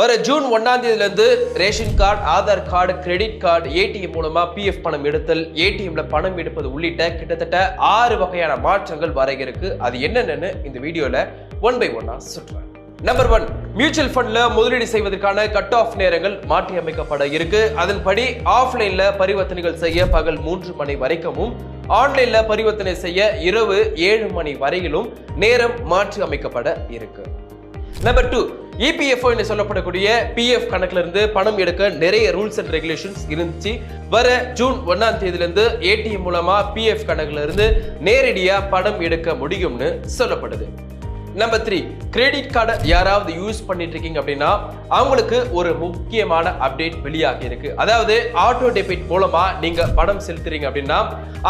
வர ஜூன் ஒன்றாம் தேதியிலேருந்து ration card Aadhaar card credit card ATM மூலமாக பிஎஃப் பணம் எடுத்தல் ஏடிஎம்ல பணம் எடுப்பது உள்ளிட்ட கிட்டத்தட்ட ஆறு வகையான மாற்றங்கள் வர இருக்கு. அது என்னென்னு இந்த வீடியோவில் ஒன் பை ஒன்னா சுற்றுவேன் நம்பர் ஒன் மியூச்சுவல் ஃபண்ட்ல முதலீடு செய்வதற்கான கட் ஆஃப் நேரங்கள் மாற்றி அமைக்கப்பட இருக்கு. அதன்படி ஆஃப்லைன்ல பரிவர்த்தனைகள் செய்ய பகல் மூன்று மணி வரைக்கும் ஆன்லைன்ல பரிவர்த்தனை செய்ய இரவு ஏழு மணி வரையிலும் நேரம் மாற்றி அமைக்கப்பட இருக்கு. நம்பர் டூ இபிஎஃப்ஓ என்று சொல்லப்படக்கூடிய பிஎஃப் கணக்குல இருந்து பணம் எடுக்க நிறைய ரூல்ஸ் அண்ட் ரெகுலேஷன்ஸ் இருந்துச்சு. வர ஜூன் ஒன்னாம் தேதியில இருந்து ஏடிஎம் மூலமா பிஎஃப் கணக்குல இருந்து நேரடியா பணம் எடுக்க முடியும்னு சொல்லப்படுது. நம்பர் த்ரீ கிரெடிட் கார்டை யாராவது யூஸ் பண்ணிட்டு இருக்கீங்க அப்படின்னா அவங்களுக்கு ஒரு முக்கியமான அப்டேட் வெளியாகி இருக்கு. அதாவது ஆட்டோ டெபிட் மூலமா நீங்க பணம் செலுத்துறீங்க அப்படின்னா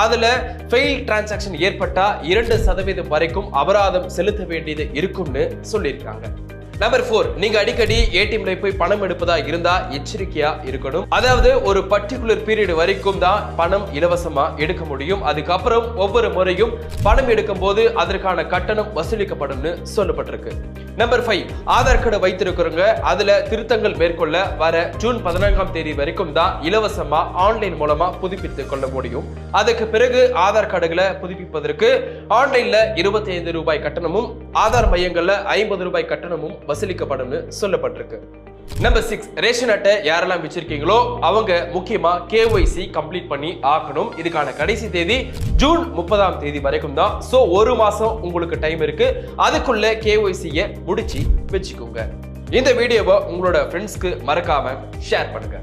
அதுல ஃபெயில் டிரான்சாக்ஷன் ஏற்பட்டா இரண்டு சதவீதம் வரைக்கும் அபராதம் செலுத்த வேண்டியது இருக்கும்னு சொல்லியிருக்காங்க. நம்பர் ஃபோர் நீங்க அடிக்கடி ஏடிஎம்ல போய் பணம் எடுப்பதா இருந்தா எச்சரிக்கையா இருக்கணும். அதாவது ஒரு பர்டிகுலர் பீரியட் வரைக்கும் தான் பணம் இலவசமா எடுக்க முடியும். அதுக்கப்புறம் ஒவ்வொரு முறையும் பணம் எடுக்கும் போது அதற்கான கட்டணம் வசூலிக்கப்படும்னு சொல்லப்பட்டிருக்கு. நம்பர் ஃபைவ் ஆதார் கார்டு வைத்திருக்கிறவங்க அதுல திருத்தங்கள் மேற்கொள்ள வர ஜூன் பதினான்காம் தேதி வரைக்கும் தான் இலவசமா ஆன்லைன் மூலமா புதுப்பித்துக் கொள்ள முடியும். அதுக்கு பிறகு ஆதார் கார்டுகளை புதுப்பிப்பதற்கு ஆன்லைன்ல இருபத்தி ஐந்து ரூபாய் கட்டணமும் ஆதார் மையங்கள்ல ஐம்பது ரூபாய் கட்டணமும் வசூலிக்கப்படும் சொல்லப்பட்டிருக்கு. நம்பர் சிக்ஸ் ரேஷன் அட்டை யாரெல்லாம் வச்சிருக்கீங்களோ அவங்க முக்கியமா கேஒய்சி கம்ப்ளீட் பண்ணி ஆக்கணும். இதுக்கான கடைசி தேதி ஜூன் முப்பதாம் தேதி வரைக்கும் தான். ஸோ ஒரு மாசம் உங்களுக்கு டைம் இருக்கு. அதுக்குள்ள கேஒய்சியை முடிச்சு வச்சுக்கோங்க. இந்த வீடியோவை உங்களோட ஃப்ரெண்ட்ஸ்க்கு மறக்காம ஷேர் பண்ணுங்க.